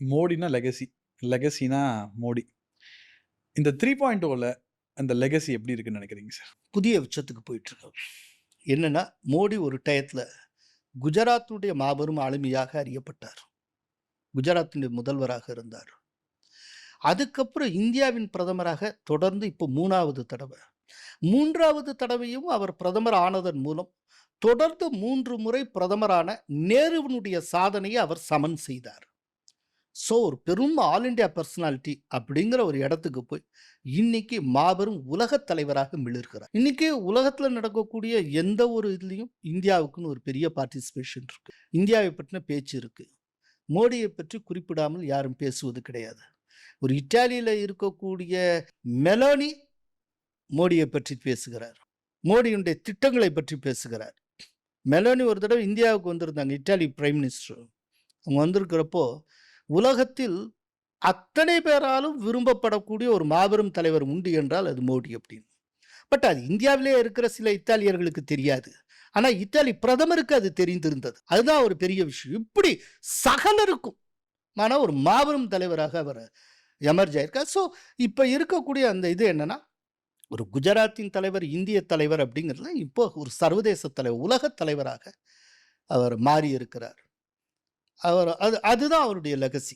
மோடினா legacy. லெகசினா Modi. இந்த 3.0ல அந்த legacy எப்படி இருக்குன்னு நினைக்கிறீங்க சார்? புதிய உச்சத்துக்கு போயிட்டுருக்கோம். என்னென்னா மோடி ஒரு டயத்தில் குஜராத்தினுடைய மாபெரும் ஆளுமையாக அறியப்பட்டார். குஜராத்தினுடைய முதல்வராக இருந்தார். அதுக்கப்புறம் இந்தியாவின் பிரதமராக தொடர்ந்து இப்போ மூணாவது தடவை மூன்றாவது தடவையும் அவர் பிரதமர் ஆனதன் மூலம், தொடர்ந்து மூன்று முறை பிரதமரான நேருவினுடைய சாதனையை அவர் சமன் செய்தார். ஸோ, ஒரு பெரும் ஆல் இண்டியா பர்சனாலிட்டி அப்படிங்கிற ஒரு இடத்துக்கு போய், இன்னைக்கு மாபெரும் உலகத் தலைவராக மிளிர்கிறார். இன்னைக்கு உலகத்துல நடக்கக்கூடிய எந்த ஒரு இதுலயும் இந்தியாவுக்குன்னு ஒரு பெரிய பார்ட்டிசிபேஷன் இருக்கு. இந்தியாவை பற்றின பேச்சு இருக்கு. மோடியை பற்றி குறிப்பிடாமல் யாரும் பேசுவது கிடையாது. ஒரு இத்தாலியில இருக்கக்கூடிய மெலோனி மோடியை பற்றி பேசுகிறார். மோடியுடைய திட்டங்களை பற்றி பேசுகிறார். மெலோனி ஒரு தடவை இந்தியாவுக்கு வந்திருந்தாங்க. இத்தாலி பிரைம் மினிஸ்டர். அவங்க வந்திருக்கிறப்போ, உலகத்தில் அத்தனை பேராலும் விரும்பப்படக்கூடிய ஒரு மாபெரும் தலைவர் உண்டு என்றால் அது மோடி அப்படின்னு. பட் அது இந்தியாவிலேயே இருக்கிற சில இத்தாலியர்களுக்கு தெரியாது. ஆனால் இத்தாலி பிரதமருக்கு அது தெரிந்திருந்தது. அதுதான் ஒரு பெரிய விஷயம். இப்படி சகலருக்கும் மான ஒரு மாபெரும் தலைவராக அவர் எமர்ஜ் ஆயிருக்கார். ஸோ, இப்போ இருக்கக்கூடிய அந்த இது என்னன்னா, ஒரு குஜராத்தின் தலைவர், இந்திய தலைவர் அப்படிங்கிறதுல இப்போ ஒரு சர்வதேச தலைவர், உலகத் தலைவராக அவர் மாறி இருக்கிறார். அவர் அது அதுதான் அவருடைய லெகசி.